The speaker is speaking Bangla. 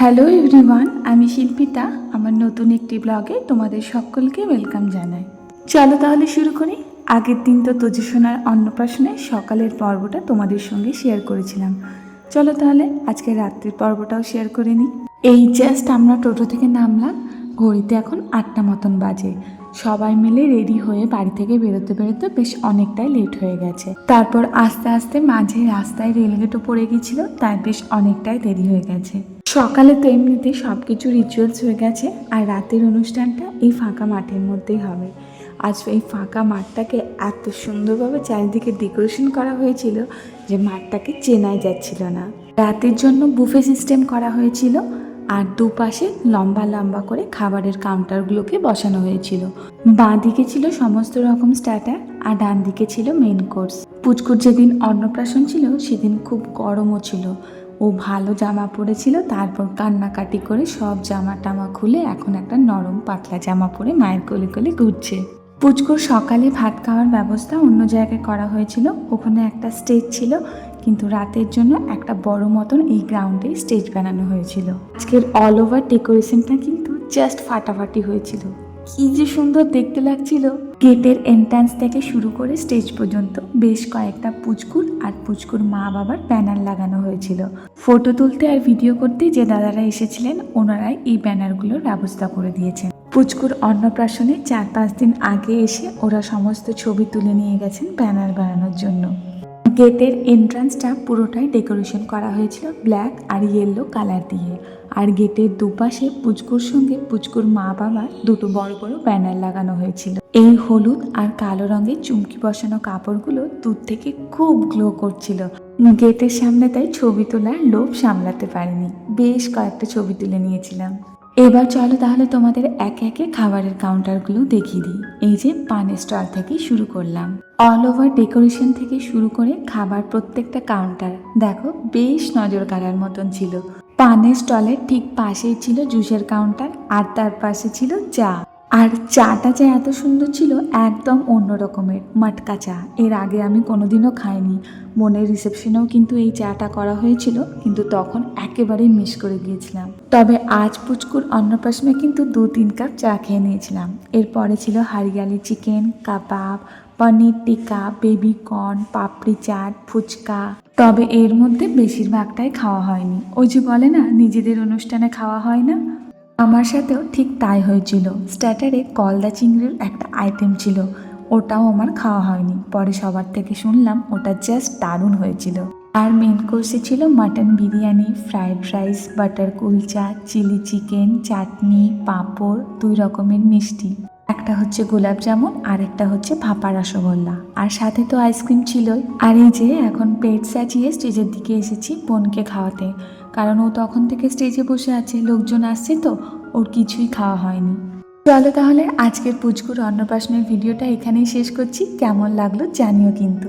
হ্যালো এভরিওয়ান আমি শিল্পিতা, আমার নতুন একটি ব্লগে তোমাদের সকলকে ওয়েলকাম জানাই। চলো তাহলে শুরু করি। আগের দিন তো তজুসোনার অন্নপ্রাশনে সকালের পর্বটা তোমাদের সঙ্গে শেয়ার করেছিলাম। চলো তাহলে আজকে রাত্রির পর্বটাও শেয়ার করে নিই। এই জাস্ট আমরা টোটো থেকে নামলাম, ঘড়িতে এখন আটটা মতন বাজে। সবাই মিলে রেডি হয়ে বাড়ি থেকে বেরোতে বেরোতে বেশ অনেকটাই লেট হয়ে গেছে। তারপর আস্তে আস্তে মাঝে রাস্তায় রেলগেটও পড়ে গেছিল, তাই বেশ অনেকটাই দেরি হয়ে গেছে। সকালে তো এমনিতে সব কিছু রিচুয়ালস হয়ে গেছে, আর রাতের অনুষ্ঠানটা এই ফাঁকা মাঠের মধ্যেই হবে। আজ এই ফাঁকা মাঠটাকে এত সুন্দরভাবে চারিদিকে ডেকোরেশন করা হয়েছিল যে মাঠটাকে চেনাই যাচ্ছিল না। রাতের জন্য বুফে সিস্টেম করা হয়েছিল, আর দুপাশে লম্বা লম্বা করে খাবারের কাউন্টারগুলোকে বসানো হয়েছিল। বাঁ দিকে ছিল সমস্ত রকম স্টার্টার আর ডান দিকে ছিল মেন কোর্স পুচকুর যেদিন অন্নপ্রাশন ছিল, সেদিন খুব গরমও ছিল। ও ভালো জামা পরেছিল, তারপর কান্নাকাটি করে সব জামা টামা খুলে এখন একটা নরম পাতলা জামা পরে মায়ের কোলে কোলে ঘুরছে। পুচকুর সকালে ভাত খাওয়ার ব্যবস্থা অন্য জায়গায় করা হয়েছিল, ওখানে একটা স্টেজ ছিল, কিন্তু রাতের জন্য একটা বড় মতন এই গ্রাউন্ডে স্টেজ বানানো হয়েছিল। আজকের অল ওভার ডেকোরেশনটা কিন্তু জাস্ট ফাটাফাটি হয়েছিল। কি যে সুন্দর দেখতে লাগছিল! গেটের এন্ট্রান্স থেকে শুরু করে স্টেজ পর্যন্ত বেশ কয়েকটা পুচকুর আর পুচকুর মা বাবার ব্যানার লাগানো হয়েছিল। ফটো তুলতে আর ভিডিও করতে যে দাদারা এসেছিলেন, ওনারাই এই ব্যানারগুলোর ব্যবস্থা করে দিয়েছেন। পুচকুর অন্নপ্রাশনে চার পাঁচ দিন আগে এসে ওরা সমস্ত ছবি তুলে নিয়ে গেছেন ব্যানার বানানোর জন্য। গেটের এন্ট্রান্সটা পুরোটাই ডেকোরেশন করা হয়েছিল ব্ল্যাক আর ইয়েলো কালার দিয়ে। আর গেটের দুপাশে পুচকুর সঙ্গে পুচকুর মা বাবার দুটো বড় বড় ব্যানার লাগানো হয়েছিল। এই হলুদ আর কালো রঙের চুমকি বসানো কাপড়গুলো দূর থেকে খুব গ্লো করছিল। গেটের সামনে তাই ছবি তোলার লোভ সামলাতে পারিনি। বেশ কয়েকটা ছবি তুলে নিয়েছিলাম। এবার চলো তাহলে তোমাদের একে একে খাবারের কাউন্টারগুলো দেখিয়ে দিই। এই যে পানের স্টল থেকে শুরু করলাম। অল ওভার ডেকোরেশন থেকে শুরু করে খাবার প্রত্যেকটা কাউন্টার দেখো, বেশ নজর কাড়ার মতন ছিল। পানের স্টলের ঠিক পাশেই ছিল জুসের কাউন্টার আর তার পাশে ছিল চা। আর চাটা যে এত সুন্দর ছিল একদম অন্য রকমের, মাটকা চা। এর আগে আমি কোনোদিনও খাইনি। মনের রিসেপশনেও কিন্তু এই চাটা করা হয়েছিল, কিন্তু তখন একেবারেই মিস করে গিয়েছিলাম। তবে আজ পুচকুর অন্নপ্রাশনে কিন্তু দু তিন কাপ চা খেয়ে নিয়েছিলাম। এরপরে ছিল hariyali chicken, kabab, paneer tikka, baby corn, papdi chaat, phuchka. তবে এর মধ্যে বেশিরভাগটাই খাওয়া হয়নি। ওই যে বলে না, নিজেদের অনুষ্ঠানে খাওয়া হয় না? আমার সাথেও ঠিক তাই হয়েছিল। স্ট্যাটারে কলদা চিংড়ির একটা আইটেম ছিল। ওটাও আমার খাওয়া হয়নি। পরে সবার থেকে শুনলাম ওটা জাস্ট দারুণ হয়েছিল। আর মেন কোর্সে ছিল mutton biryani fried rice butter kulcha chilli chicken chutney, papad, দুই রকমের মিষ্টি। একটা হচ্ছে গোলাপ জামুন, আর একটা হচ্ছে ভাপা রসগোল্লা। আর সাথে তো আইসক্রিম ছিলই। আর এই যে এখন পেট সাজিয়ে স্টেজের দিকে এসেছি বোনকে খাওয়াতে। কারণ ও তখন থেকে স্টেজে বসে আছে, লোকজন আসছে তো, ওর কিছুই খাওয়া হয়নি। চলো তাহলে আজকের পুচকুর অন্নপ্রাশনের ভিডিওটা এখানেই শেষ করছি। কেমন লাগল জানিও কিন্তু।